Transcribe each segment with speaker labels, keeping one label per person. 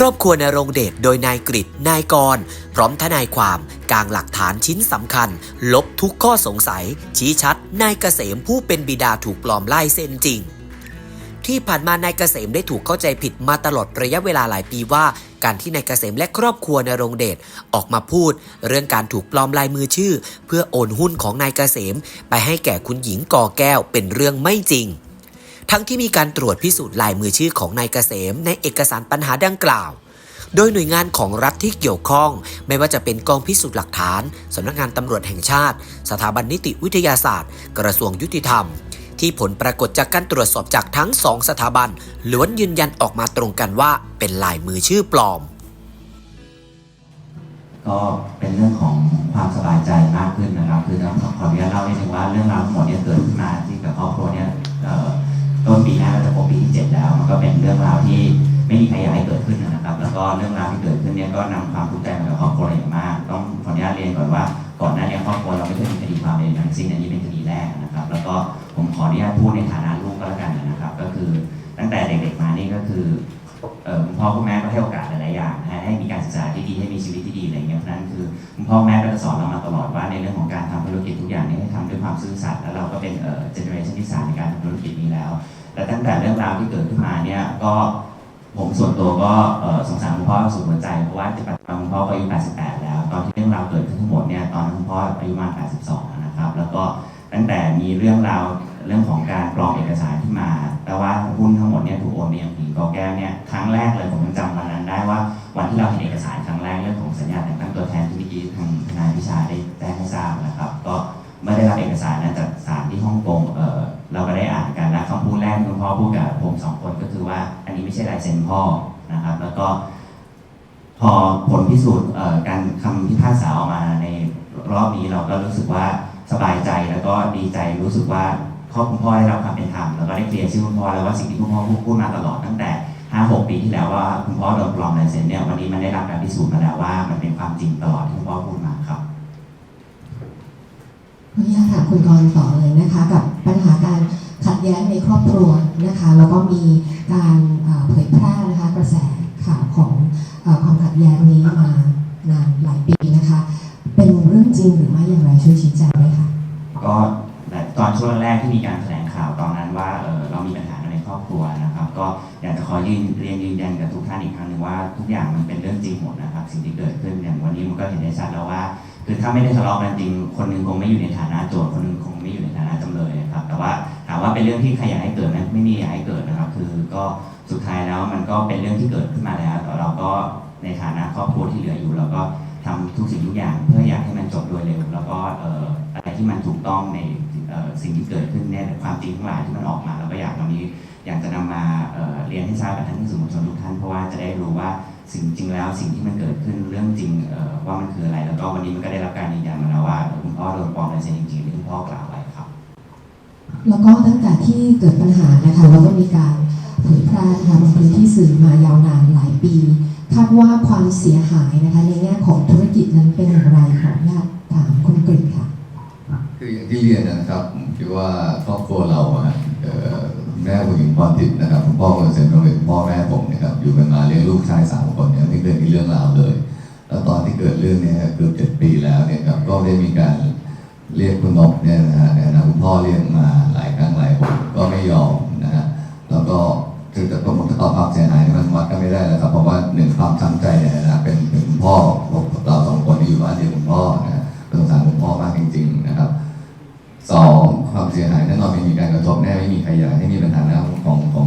Speaker 1: ครอบครัวนรงเดชโดยนายกริตนายกร พร้อมทนายความกลางหลักฐานชิ้นสำคัญ ลบทุกข้อสงสัย ชี้ชัดนายเกษมผู้เป็นบิดาถูกปลอมลายเซ็นจริง ที่ผ่านมานายเกษมได้ถูกเข้าใจผิดมาตลอดระยะเวลาหลายปีว่า การที่นายเกษมและครอบครัวนรงเดชออกมาพูด เรื่องการถูกปลอมลายมือชื่อ เพื่อโอนหุ้นของนายเกษม ไปให้แก่คุณหญิงก่อแก้วเป็นเรื่องไม่จริง ทั้งที่มีการตรวจพิสูจน์ลายมือชื่อของนายเกษม ในเอกสารปัญหาดังกล่าว โดยหน่วยงานของรัฐที่เกี่ยวข้อง ไม่ว่าจะเป็นกองพิสูจน์หลักฐานสำนักงานตำรวจแห่งชาติ สถาบันนิติวิทยาศาสตร์ กระทรวงยุติธรรม ที่ผลปรากฏจากการตรวจสอบจากทั้งสองสถาบันล้วนยืนยันออกมาตรงกันว่า เป็นลายมือชื่อปลอม
Speaker 2: ก็เป็นเรื่องของความสบายใจมากขึ้นนะครับ คือต้องขออนุญาตเล่าให้ถึงว่าเรื่องราวทั้งหมดเนี่ยเกิดขึ้นมาที่กับครอบครัวเนี่ยเอ่อ ต้นปีหน้าก็จะครบปีที่7แล้ว มันก็เป็นเรื่องราวที่ไม่มีใครอยากให้เกิดขึ้นนะครับ แล้วก็เรื่องราวที่เกิดขึ้นเนี่ยก็นำความทุกข์ใจมากับครอบครัวอย่างมาก ต้องขออนุญาตเรียนก่อนว่าก่อนหน้านี้ครอบครัวเราไม่เคยมีคดีความใดทั้งสิ้นอันนี้เป็นคดีแรกนะครับ แล้วก็ผมขออนุญาตพูดในฐานะลูกก็แล้วกันนะครับ ก็คือตั้งแต่เด็กๆมานี่ก็คือเอ่อคุณพ่อคุณแม่ก็ให้โอกาสหลายๆอย่างนะให้มีการศึกษาที่ดีให้มีชีวิตที่ดีอะไรเงี้ยเพราะนั้นคือคุณพ่อแม่ก็จะสอนเรามาตลอดว่าในเรื่องของการทำธุรกิจทุกอย่างนี่ให้ทำด้วยความซื่อสัตย์แล้วเราก็เป็นเจเนอเรชันที่สามในการทำธุรกิจนี้แล้ว แต่ตั้งแต่เรื่องราวที่เกิดขึ้นมาเนี่ยก็ผมส่วนตัวก็สงสารคุณพ่อสุดหัวใจเพราะว่าปัจจุบันคุณพ่อก็อายุ 88 แล้ว ตอนที่เรื่องราวเกิดขึ้นทั้งหมดเนี่ยตอนนั้นคุณพ่ออายุมาณ82 นะครับ แล้วก็ตั้งแต่มีเรื่องราวเรื่องของการปลอมเอกสารที่มา แต่ว่าหุ้นทั้งหมดเนี่ยถูกโอนไปยังหญิงกอแก้วเนี่ยครั้งแรกเลยผมยังจำวันนั้นได้ว่าวันที่เราเห็นเอกสารครั้งแรกเรื่องของสัญญาแต่งตั้งตัวแทนที่เมื่อกี้ทางทนายพิชาได้ อพูดกับผมสองคนก็คือว่าอันนี้ไม่ใช่ลายเซ็นพ่อนะครับ แล้วก็พอผลพิสูจน์การคำพิพากษาออกมาในรอบนี้เราก็รู้สึกว่าสบายใจแล้วก็ดีใจรู้สึกว่าครอบคุณพ่อได้รับความเป็นธรรมแล้วก็ได้เคลียร์ชื่อคุณพ่อแล้วว่าสิ่งที่คุณพ่อพูดพูดมาตลอดตั้งแต่5-6ปีที่แล้วว่าคุณพ่อโดนปลอมลายเซ็นเนี่ยวันนี้มันได้รับการพิสูจน์มาแล้วว่า มันเป็นความจริงตลอดที่คุณพ่อพูดมาครับ
Speaker 3: ขออนุญาถามคุณกรณ์ต่อเลยนะคะกับปัญหาการ แย้งในครอบครัวนะคะแล้วก็มีการเผยแพร่นะคะกระแสข่าวของความขัดแย้งนี้มานานหลายปีนะคะ เป็นเรื่องจริงหรือไม่อย่างไรช่วยชี้แจงด้วยค่ะ
Speaker 2: ก็ตอนช่วงแรกที่มีการแถลงข่าวตอนนั้นว่าเรามีปัญหาในครอบครัวนะครับ ก็อยากจะขอยืนเรียนยืนยันกับทุกท่านอีกครั้งหนึ่งว่าทุกอย่างมันเป็นเรื่องจริงหมดนะครับ สิ่งที่เกิดขึ้นอย่างวันนี้มันก็เห็นได้ชัดแล้วว่าคือถ้าไม่ได้ทะเลาะกันจริง คนหนึงคงไม่อยู่ในฐานะโจทย์คนหนึงคงไม่อยู่ในฐานะจำเลยนะครับ แต่ว่า ถามว่าเป็นเรื่องที่ใครอยากให้เกิดไหมไม่มีอยากให้เกิดนะครับ คือก็สุดท้ายแล้วมันก็เป็นเรื่องที่เกิดขึ้นมาแล้วแต่เราก็ในฐานะครอบครัวที่เหลืออยู่เราก็ทำทุกสิ่งทุกอย่าง เพื่ออยากให้มันจบโดยเร็วแล้วก็เอ่ออะไรที่มันถูกต้องในสิ่งที่เกิดขึ้นเนี่ยความจริงทั้งหลายที่มันออกมาเราก็อยากวันนี้อยากจะนำมาเเรียนให้ทราบกับท่านผู้สื่อมวลชนทุกท่านเพราะว่าจะได้รู้ว่าสิ่งจริงแล้วสิ่งที่มันเกิดขึ้นเรื่องจริงว่ามันคืออะไร แล้วก็วันนี้มันก็ได้รับการยืนยันมาแล้วว่าคุณพ่อโดนปลอมลายเซ็นจริงๆที่คุณพ่อกล่าวไว้ครับ
Speaker 3: แล้วก็ตั้งแต่ที่เกิดปัญหานะคะเราก็มีการเผยแพร่นะคะบนพื้นที่สื่อมายาวนานหลายปีคาดว่าความเสียหายนะคะในแง่ของธุรกิจนั้นเป็นอย่างไรขออนุญาตถามคุณกฤษค่ะ
Speaker 4: คืออย่างที่เรียนนะครับผมคิดว่าครอบครัวเราอะเอ่อคุณแม่คุณหญิงพรทิพย์นะครับคุณพ่อคุณเซนโรงเรียนพ่อแม่ผมนะครับอยู่กันมาเลี้ยงลูกชายสามคนเนี่ยไม่เคยมีเรื่องราวเลย แล้วตอนที่เกิดเรื่องเนี้เกือบเจ็ดปีแล้วเนี่ยครับก็ได้มีการ เรียกคุณนกเนี่ยนะฮะในฐานะคุณพ่อเรียกมาหลายครั้งหลายคนก็ไม่ยอมนะฮะแล้วก็คือจะผมจะตอบความเสียหายมันวัดกันไม่ได้แล้วครับเพราะว่าหนึ่งความช้ำใจเนี่ยนะเป็นเป็นคุณพ่อเราสองคนที่อยู่บ้านเดียวคุณพ่อนะฮะสงสารคุณพ่อมากจริง ๆ นะครับสองความเสียหายแน่นอนไม่มีการกระทบแน่ไม่มีใครอยากให้มีปัญหาเรื่องของของ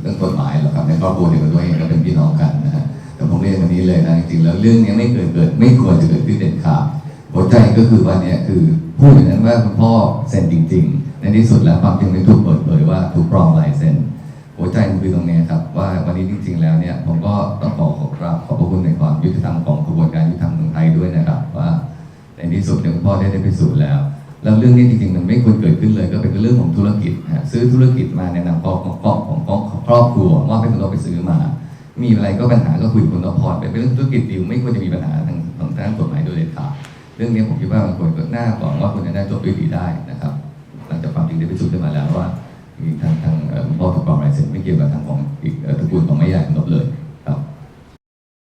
Speaker 4: เรื่องกฎหมายหรอกครับในครอบครัวเดียวกันด้วยเองก็เป็นพี่น้องกันนะฮะแต่ผมเรียนวันนี้เลยนะจริงๆแล้วเรื่องนี้ไม่เกิดเกิด ไม่ควรจะเกิดขึ้นเด็ดขาดหัวใจก็คือว่าเนี่ยคือ พูดอย่างนั้นว่าคุณพ่อเซ็นจริง ๆ ในที่สุดแล้วความจริงไม่ถูกเปิดเผยว่าถูกปลอมลายเซ็นหัวใจมันคือตรงนี้ครับว่าวันนี้จริง ๆ แล้วเนี่ยผมก็ต้องขอขอบครับขอบพระคุณในความยุติธรรมของกระบวนการยุติธรรมของไทยด้วยนะครับ ว่าในที่สุดเนี่ยคุณพ่อได้ได้พิสูจน์แล้ว แล้วเรื่องนี้จริงๆมันไม่ควรเกิดขึ้นเลย ก็เป็นเรื่องของธุรกิจฮะซื้อธุรกิจมาในนามของของของของครอบครัวว่าเป็นคนเราไปซื้อมา มีอะไรก็ปัญหาก็คุยกับคุณอภรเป็นเรื่องธุรกิจดีลไม่ควรจะมีปัญหาทางทางด้านกฎหมายโดยเด็ดขาด เรื่องนี้ผมคิดว่ามันควรเกิดหน้าก่อนว่าคุณจะได้จบด้วยดีได้นะครับ หลังจากความจริงได้พิสูจน์ขึ้นมาแล้วว่ามีทางทางคุณพ่อถูกปลอมลายเซ็นไม่เกี่ยวกับทางของอีกตระกูลของแม่ใหญ่หมดเลย